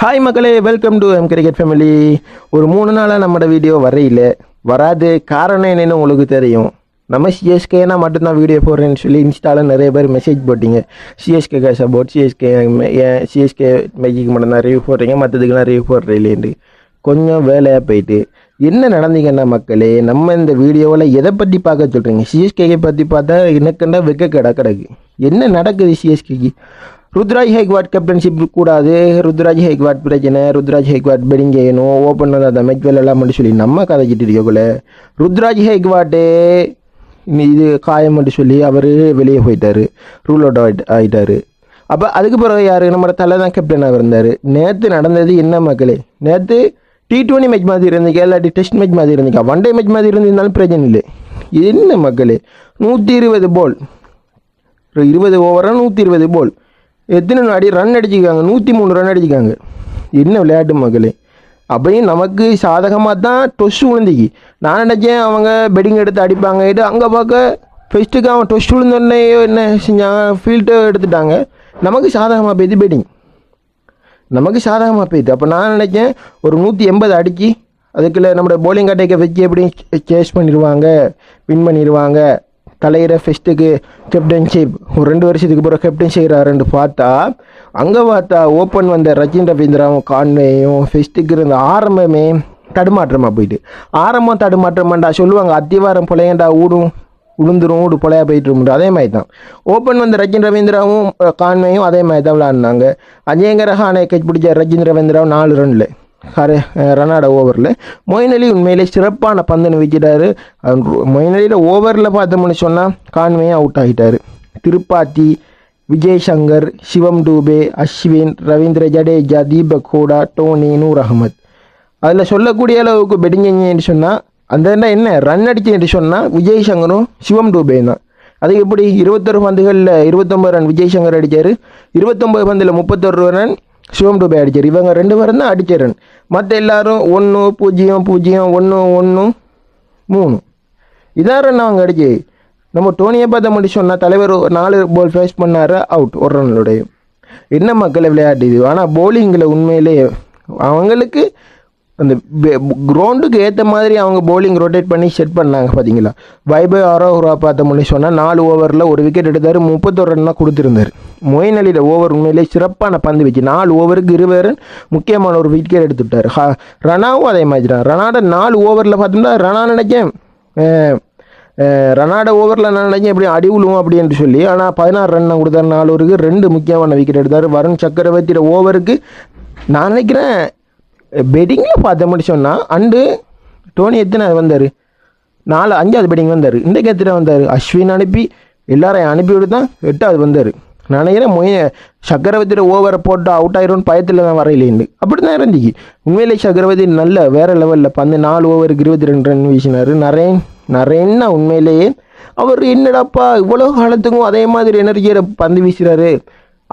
Hi மக்களே welcome to M cricket family ஒரு மூணு நாளாக நம்மளோட வீடியோ வரையில. வராது காரணம் என்னென்னு உங்களுக்கு தெரியும். நம்ம சிஎஸ்கேனா மட்டும்தான் வீடியோ போடுறேன்னு சொல்லி இன்ஸ்டாவில் நிறைய பேர் மெசேஜ் போட்டீங்க. சிஎஸ்கே கேஸ் அபவுட் சிஎஸ்கே ஏன் சிஎஸ்கே மேஜிக்கு மட்டும்தான் ரிவ்யூ போடுறீங்க மற்றதுக்கெல்லாம் ரிவ்யூ போடுறீங்களேன்ட்டு கொஞ்சம் வேலையாக போயிட்டு என்ன நடந்தீங்கன்னா மக்களே நம்ம இந்த வீடியோவில் எதை பற்றி பார்க்க சொல்கிறீங்க சிஎஸ்கேயை பற்றி பார்த்தா எனக்குண்டா வெக்க கிட கிடக்கு. என்ன நடக்குது சிஎஸ்கேக்கு ருத்ராஜ் ஹெக்வாட் கேப்டன்ஷிப் கூடாது. ருத்ராஜ் ஹெக்வாட் பிரச்சனை. ருத்ராஜ் ஹெக்வாட் பெட்டிங் செய்யணும். ஓப்பன் வந்து அந்த மெச் எல்லாம் மட்டும் சொல்லி நம்ம கதைச்சிட்டு இருக்கக்குள்ள ருத்ராஜ் ஹைக்வாட்டே இது காயம் சொல்லி அவர் வெளியே போயிட்டார். ரூல் அவுட் ஆயிட் ஆகிட்டார் அப்போ அதுக்கு பிறகு யார்? நம்ம தலை தான் கேப்டனாக இருந்தார். நேற்று நடந்தது என்ன மக்களே? நேற்று டி டுவெண்ட்டி மேட்ச் மாதிரி இருந்துக்கா? இல்லாட்டி டெஸ்ட் மேட்ச் மாதிரி இருந்துக்கா? ஒன் டே மேட்ச் மாதிரி இருந்திருந்தாலும் பிரச்சனை இல்லை. என்ன மக்களே? நூற்றி இருபது பால் இருபது ஓவராக நூற்றி இருபது பால் எத்தனை அடி ரன் அடிச்சிருக்காங்க நூற்றி மூணு ரன் அடிச்சிருக்காங்க என்ன விளையாட்டு மக்களே? அப்பையும் நமக்கு சாதகமாக தான் டொஸ் விழுந்திக்கு நான் நினச்சேன் அவங்க பெட்டிங் எடுத்து அடிப்பாங்க. இது அங்கே பார்க்க ஃபஸ்ட்டுக்கு அவன் டொஸ் விழுந்தோடனே என்ன செஞ்சாங்க? ஃபீல்டு எடுத்துட்டாங்க. நமக்கு சாதகமாக போயிது பெட்டிங் நமக்கு சாதகமாக போயிடுது அப்போ நான் நினச்சேன் ஒரு நூற்றி எண்பது அடிச்சு அதுக்குள்ளே நம்மளோட போலிங் அட்டைக்கை வச்சு எப்படி சேஸ் பண்ணிடுவாங்க? வின் பண்ணிடுவாங்க? தலையிற ஃபெஸ்ட்டுக்கு கேப்டன்ஷிப் ஒரு ரெண்டு வருஷத்துக்கு பிறகு கேப்டன் செய்கிறாருன்னு பார்த்தா அங்கே பார்த்தா ஓப்பன் வந்த ரஜின் ரவீந்திராவும் கான்வேயும் ஃபெஸ்ட்டுக்கு இருந்த ஆரம்பமே தடுமாற்றமாக போயிட்டு. ஆரம்பம் தடுமாற்றமாண்டா சொல்லுவாங்க அத்திவாரம் புலையண்டா ஊடும் உளுந்துரும் ஊடு பொலையா போயிட்டு இருக்கும் அதே மாதிரி தான் ஓப்பன் வந்த ரஜின் ரவீந்திராவும் கான்வேயும் அதே மாதிரி தான் விளாட்னாங்க அஜயங்கரஹானை கட்சி பிடிச்ச ரஜின் ரவீந்திராவும் நாலு ரன்ல ஹரே ரனாட ஓவரில். மொயின் அலி உண்மையிலே சிறப்பான பந்துன்னு வச்சுட்டாரு. மொயின் அலியில் ஓவரில் பார்த்தோம்னு சொன்னால் கான்மையே அவுட் ஆகிட்டார். திருப்பாத்தி விஜய் சங்கர் சிவம் டூபே அஸ்வின் ரவீந்திர ஜடேஜா தீபக் ஹூடா டோனி நூர் அகமத். அதில் சொல்லக்கூடிய அளவுக்கு பெட்டிங் சொன்னால் அந்த என்ன என்ன ரன் அடிச்சுன்னு சொன்னால் விஜய் சங்கரும் சிவம் டூபே தான். அது எப்படி? இருபத்தொரு பந்துகளில் இருபத்தொம்பது ரன் விஜய் சங்கர் அடித்தார் இருபத்தொம்பது பந்தில் முப்பத்தொரு ரன் சிவம் டூபே அடிச்சர் இவங்க ரெண்டு பேரும் தான் அடிச்சரன் ரன் மற்ற எல்லாரும் ஒன்று பூஜ்ஜியம் பூஜ்ஜியம் ஒன்று ஒன்று மூணு. இதான் ரன் அவங்க அடிச்சு நம்ம டோனியை பார்த்த மட்டும் சொன்னால் தலைவர் ஒரு நாலு பால் ஃபேஸ் பண்ணார் அவுட் ஒரு ரன்னுடைய என்ன மக்களை விளையாட்டு இது ஆனால் போலிங்கில் உண்மையிலே அவங்களுக்கு அந்த கிரவுண்டுக்கு ஏற்ற மாதிரி அவங்க போலிங் ரொட்டேட் பண்ணி செட் பண்ணாங்க பார்த்தீங்களா வைபவ் அரோஹரா பார்த்த முன்னே சொன்னால் நாலு ஓவரில் ஒரு விக்கெட் எடுத்தார் முப்பத்தொரு ரன் தான் கொடுத்துருந்தார். மொயின் அலியில் ஓவர் உண்மையிலே சிறப்பான பந்து வச்சு. நாலு ஓவருக்கு இருபது ரன் முக்கியமான ஒரு விக்கெட் எடுத்துட்டார். ஹா ரனாவும் அதே மாதிரி தான். ரனாட நாலு ஓவரில் பார்த்தோம்னா ரனா நினைச்சேன் ரனாட ஓவரில் நான் நினைச்சேன் எப்படி அடி விழுவும் அப்படின்னு சொல்லி ஆனால் பதினாறு ரன் கொடுத்தாரு நாலு ஓவருக்கு ரெண்டு முக்கியமான விக்கெட் எடுத்தார். வருண் சக்கரவர்த்தியோட ஓவருக்கு நான் நினைக்கிறேன் பெட்டிங்கில் பார்த்த மட்டும் சொன்னால் அண்டு டோனி எத்தனை வந்தார்? நாலு அஞ்சாவது பெட்டிங் வந்தார். இன்றைக்கு எத்தனை வந்தார். அஸ்வின் அனுப்பி எல்லாரையும் அனுப்பி விடுதான் எட்டாவது வந்தார். நினைக்கிறேன் மொய சக்கரவர்த்தியோட ஓவரை போட்டு அவுட் ஆயிரும்னு பயத்தில் தான் வரையிலேண்டு அப்படி தான் இருந்துச்சு. உண்மையிலே சக்கரவர்த்தி நல்ல வேறு லெவலில் பந்து நாலு ஓவருக்கு இருபத்தி ரெண்டு ரன் வீசினார். நிறைய நிறையன்னா உண்மையிலேயே அவர் என்னடாப்பா இவ்வளோ காலத்துக்கும் அதே மாதிரி எனர்ஜியை பந்து வீசுகிறாரு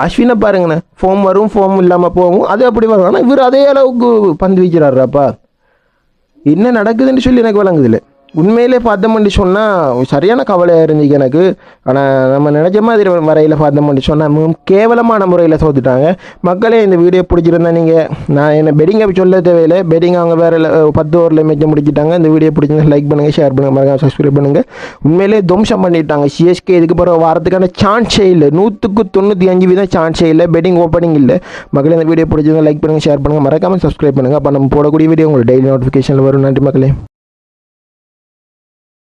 அஸ்வினை பாருங்கண்ணே. ஃபோம் வரும் ஃபோம் இல்லாமல் போகும். அது அப்படி வரும். ஆனால் இவர் அதே அளவுக்கு பந்து வீச்சுறாருப்பா என்ன நடக்குதுன்னு சொல்லி எனக்கு விளங்குதில்லை. உண்மையிலே பார்த்தோம்னு சொன்னால் சரியான கவலையாக இருந்துச்சு எனக்கு. ஆனால் நம்ம நினச்ச மாதிரி வரையில் பார்த்தோம்னு சொன்னால் மிகவும் கேவலமான முறையில் தோத்துட்டாங்க மக்களே இந்த வீடியோ பிடிச்சிருந்தா நீங்கள் நான் என்ன பெட்டிங் அப்படி சொல்ல தேவையில்லை. பெட்டிங் அவங்க வேறு பத்து ஓவரில் மேட்ச் முடிச்சிட்டாங்க. இந்த வீடியோ பிடிச்சிருந்தா லைக் பண்ணுங்கள் ஷேர் பண்ணுங்கள் மறக்காம சப்ஸ்கிரைப் பண்ணுங்கள் உண்மையிலே துவம்சம் பண்ணிட்டாங்க. சிஎஸ்கே இதுக்கு பிறகு வாரத்துக்கான சான்ஸே இல்லை. நூற்றுக்கு தொண்ணூற்றி அஞ்சு வீதம் சான்ஸே இல்லை. பெட்டிங் ஓப்பனிங் இல்லை. மக்களே இந்த வீடியோ பிடிச்சிருந்தா லைக் பண்ணுங்கள் ஷேர் பண்ணுங்கள் மறக்காமல் சப்ஸ்கிரைப் பண்ணுங்கள் அப்போ நம்ம போடக்கூடிய வீடியோ உங்களுக்கு டெய்லி நோட்டிஃபிகேஷனில் வரும். நன்றி மக்களே.